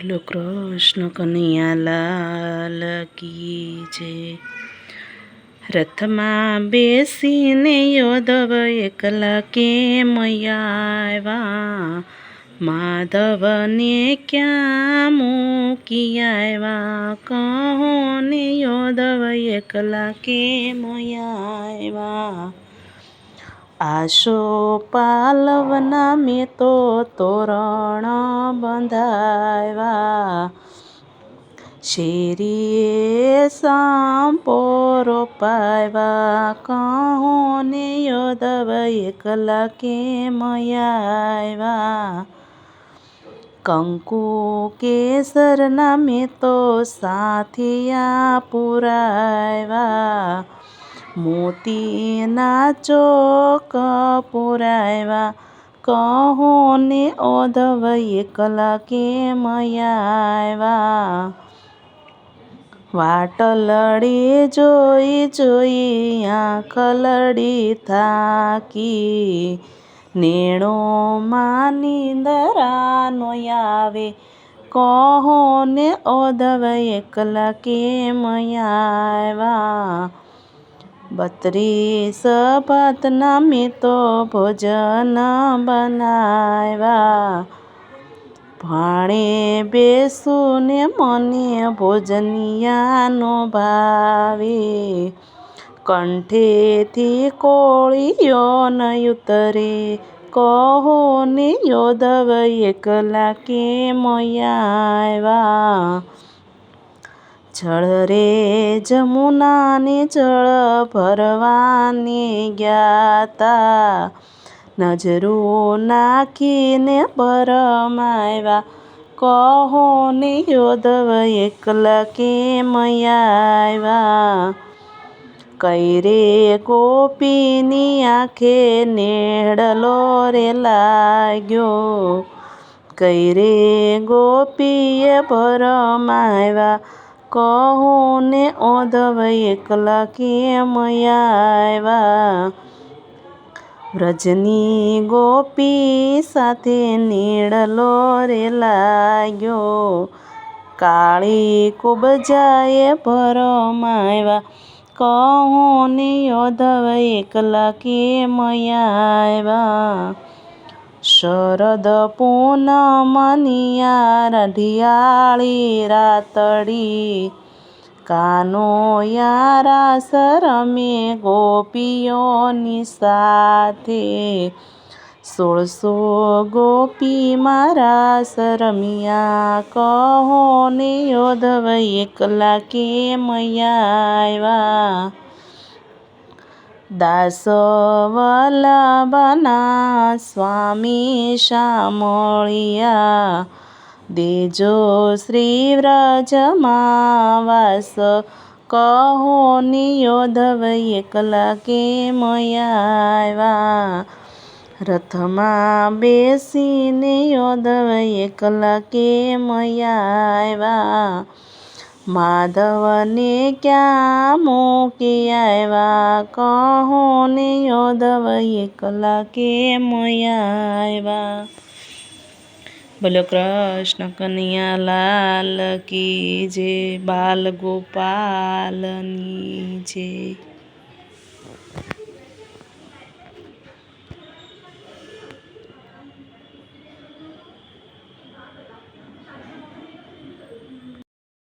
બોલો કૃષ્ણ કનૈયા લાલ કી છે રથમાં બેસીને યોદવ એકલા કેમ આવ્યા? માધવને ક્યાં મૂકી આવ્યા? કહો ને યોદવ એકલા કેમ આવ્યા? આશો પાલવના મેં તો તોરણ બંધાવ્યા શેરીએ સાંપોરો પાવ્યા કહો ને યોદવ એકલા કેમ આવ્યા કંકુ કેસરના મેં તો સાથિયા પુરાવ્યા મોતીના ચોક પુરાવ્યા કહો ને ઓધવ એકલા કેમ આવ્યા વાટલડી જોઈ જોઈ આંખ લડી થાકી. નેણો માં નીંદરાનો આવે. કહો ને ઓધવ એકલા કેમ આવ્યા બત્રીસ ભાતના મેં તો ભોજન બનાવ્યા ભાણે બેસું ને મને ભોજનિયાનો ભાવે. કંઠેથી કોળીઓ ન ઉતરે. કહો ને યોદવ એકલા કેમ આવ્યા જળ રે, જમુનાને જળ ભરવાને ગયા નજરો નાખીને પરમાવ્યા કહો ને યોદવ એકલા કેમ આવ્યા કઈ રે ગોપીની આંખે નેડલો રે લાગ્યો? કઈ રે ગોપીએ ભરમાવ્યા કહો ને ઓધવ એકલા કેમ આવ્યા વ્રજની ગોપી સાથે નીડલો રે લાગ્યો. કાળી કુબજાએ ભરમાવ્યા કહો ને યોધવ એકલા કેમ આવ્યા શરદ પૂનમની રઢિયાળી રાતડી. કાનો યારા સરમે ગોપીઓની સાથે. સોળસો ગોપી મારા સરમિયા કહો ને યોધવ એકલા કેમ આવ્યા દાસ વલ્લભના સ્વામી શામળિયા, દેજો શ્રી વ્રજમાં વાસ. કહો નિયોધવ એકલા કેમ આવ્યા? રથમાં બેસીને યોધવ એકલા કેમ આવ્યા? માધવને ક્યાં મૂકી આવ્યા? કહો ને યોધવ એકલા કેમ આવ્યા? બોલો કૃષ્ણ કન્યા લાલ કી જે બાલ ગોપાલની જય.